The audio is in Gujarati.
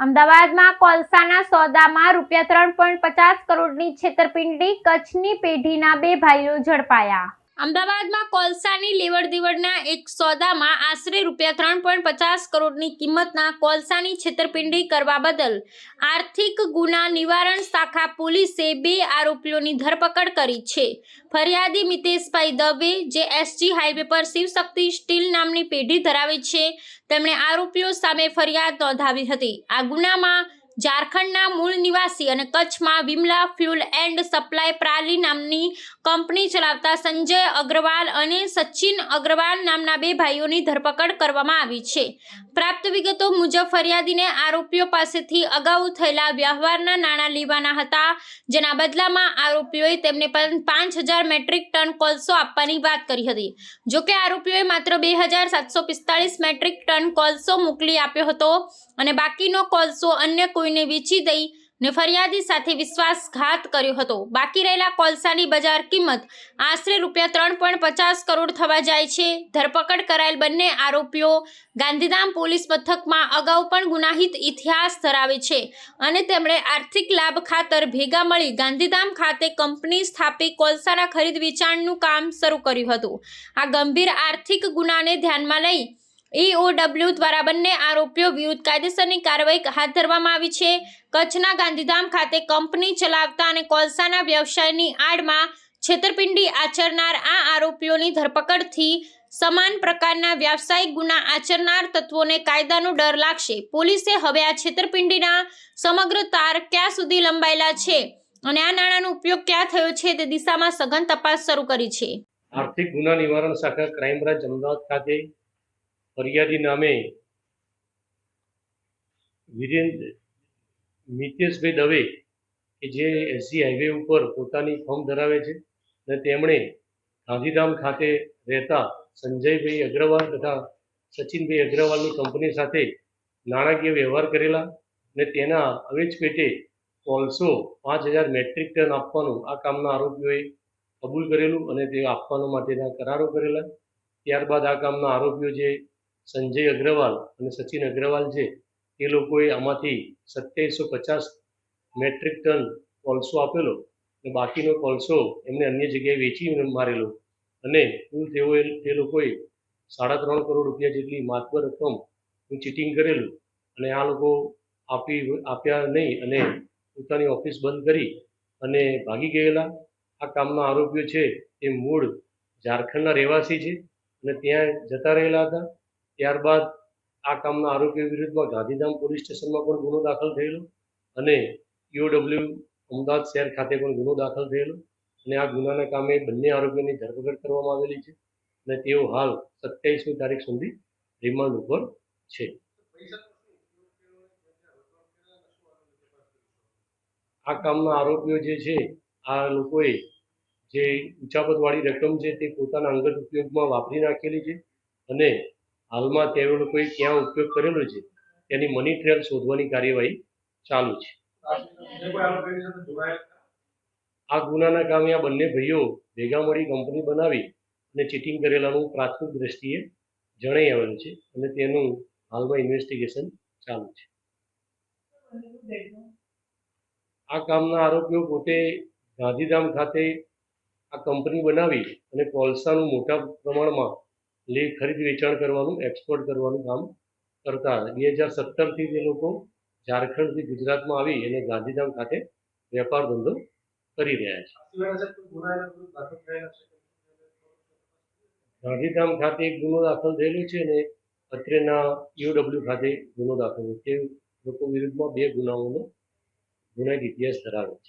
અમદાવાદમાં કોલસાના સોદામાં રૂપિયા ત્રણ પોઈન્ટ પચાસ કરોડની છેતરપિંડી કચ્છની પેઢીના બે ભાઈઓ ઝડપાયા. અમદાવાદમાં કોલસાની લેવડ દેવડના એક સોદામાં આશરે રૂપિયા ત્રણ પોઈન્ટ પચાસ કરોડની કિંમતના કોલસાની છેતરપિંડી કરવા બદલ આર્થિક ગુના નિવારણ શાખા પોલીસે બે આરોપીઓની ધરપકડ કરી છે. ફરિયાદી મિતેશભાઈ દવે, જે એસજી હાઈવે પર શિવશક્તિ સ્ટીલ નામની પેઢી ધરાવે છે, તેમણે આરોપીઓ સામે ફરિયાદ નોંધાવી હતી. આ ગુનામાં ઝારખંડના મૂળ નિવાસી અને કચ્છમાં Vimala fuel and supply Prali નામની કંપની ચલાવતા સંજય અગ્રવાલ અને સચિન અગ્રવાલ નામના બે ભાઈઓની ધરપકડ કરવામાં આવી છે. પ્રાપ્ત વિગતો મુજબ ફરિયાદીને આરોપીઓ પાસેથી અગાઉ થયેલા વ્યવહારના નાણાં લેવાના હતા. જેના બદલામાં આરોપીઓએ તેમને પાંચ હજાર મેટ્રિક ટન કોલસો આપવાની વાત કરી હતી. જોકે આરોપીઓએ માત્ર બે હજાર સાતસો પિસ્તાળીસ મેટ્રિક ટન કોલસો મોકલી આપ્યો હતો અને બાકીનો કોલસો અન્ય કોઈને વેચી દઈ ને ફરિયાદી સાથે વિશ્વાસઘાત કર્યો હતો. બાકી રહેલા કોલસાની બજાર કિંમત આશરે રૂપિયા ત્રણ પોઈન્ટ પચાસ કરોડ થવા જાય છે. ધરપકડ કરાયેલ બંને આરોપીઓ ગાંધીધામ પોલીસ મથકમાં અગાઉ પણ ગુનાહિત ઇતિહાસ ધરાવે છે અને તેમણે આર્થિક લાભ ખાતર ભેગા મળી ગાંધીધામ ખાતે કંપની સ્થાપી કોલસાના ખરીદ વેચાણનું કામ શરૂ કર્યું હતું. આ ગંભીર આર્થિક ગુનાને ધ્યાનમાં લઈ ઈઓડબ્લ્યુ દ્વારા બંને આરોપીઓ વિરુદ્ધ કાયદેસરની કાર્યવાહી હાથ ધરવામાં આવી છે. કચ્છના ગાંધીધામ ખાતે કંપની ચલાવતા અને કોલસાના વ્યવસાયની આડમાં છેતરપિંડી આચરનાર આ આરોપીઓની ધરપકડથી સમાન પ્રકારના વ્યાવસાયિક ગુના આચરનાર તત્વોને કાયદાનો ડર લાગશે. પોલીસે હવે આ છેતરપિંડીના સમગ્ર તાર ક્યાં સુધી લંબાયેલા છે અને આ નાણાંનો ઉપયોગ ક્યાં થયો છે તે દિશામાં સઘન તપાસ શરૂ કરી છે. આર્થિક ગુના નિવારણ શાખા ક્રાઇમ બ્રાન્ચ અમદાવાદ ખાતે ફરિયાદી નામે વિરેન્દ્ર મિતેશભાઈ દવે, કે જે એસજી હાઈવે ઉપર પોતાની ફોર્મ ધરાવે છે અને તેમણે ગાંધીધામ ખાતે રહેતા સંજયભાઈ અગ્રવાલ તથા સચિનભાઈ અગ્રવાલની કંપની સાથે નાણાકીય વ્યવહાર કરેલા અને તેના અવેજ પેટે કોલસો પાંચ હજાર મેટ્રિક ટન આપવાનું આ કામના આરોપીઓએ કબૂલ કરેલું અને તે આપવાનો માટેના કરારો કરેલા. ત્યારબાદ આ કામના આરોપીઓ જે સંજય અગ્રવાલ અને સચિન અગ્રવાલ છે, એ લોકોએ આમાંથી સત્યાવીસો પચાસ મેટ્રિક ટન કોલસો આપેલો અને બાકીનો કોલસો એમને અન્ય જગ્યાએ વેચી મારેલો. અને કુલ તેઓએ, તે લોકોએ સાડા ત્રણ કરોડ રૂપિયા જેટલી માતબર રકમ ચીટિંગ કરેલું અને આ લોકો આપી, આપ્યા નહીં અને પોતાની ઓફિસ બંધ કરી અને ભાગી ગયેલા. આ કામના આરોપીઓ છે, એ મૂળ ઝારખંડના રહેવાસી છે અને ત્યાં જતા રહેલા હતા. ત્યારબાદ આ કામના આરોપીઓ વિરુદ્ધમાં ગાંધીધામ પોલીસ સ્ટેશનમાં પણ ગુનો દાખલ થયેલો અને ઈઓડબ્લ્યુ અમદાવાદ શહેર ખાતે પણ ગુનો દાખલ થયેલો. અને આ ગુનાના કામે બંને આરોપીઓની ધરપકડ કરવામાં આવેલી છે અને તેઓ હાલ સત્યાવીસમી તારીખ સુધી રિમાન્ડ ઉપર છે. આ કામના આરોપીઓ જે છે, આ લોકોએ જે ઉચાપતવાળી રકમ છે તે પોતાના અંગત ઉપયોગમાં વાપરી નાખેલી છે અને હાલમાં તે લોકોએ ક્યાં ઉપયોગ કરેલો છે? તેની મની ટ્રેલ શોધવાની કાર્યવાહી ચાલુ છે. આ ગુનાના કામે આ બંને ભાઈઓ ભેગા મળી કંપની બનાવી અને ચીટિંગ કરેલાનું પ્રાથમિક દ્રષ્ટિએ જણાઈ આવેલું છે અને તેનું હાલમાં ઇન્વેસ્ટિગેશન ચાલુ છે. આ કામના આરોપીઓ પોતે ગાંધીધામ ખાતે આ કંપની બનાવી અને કોલસાનું મોટા પ્રમાણમાં લે ખરીદ વેચાણ કરવાનું એક્સપોર્ટ કરવાનું કામ કરતા બે હજાર સત્તરથી તે લોકો ઝારખંડથી ગુજરાતમાં આવી અને ગાંધીધામ ખાતે વેપાર ધંધો કરી રહ્યા છે. ગાંધીધામ ખાતે એક ગુનો દાખલ થયેલો છે અને અત્રેના યુડબ્લ્યુ ખાતે ગુનો દાખલ છે તે લોકો વિરુદ્ધમાં બે ગુનાઓનો ગુનાહિત ઇતિહાસ ધરાવે છે.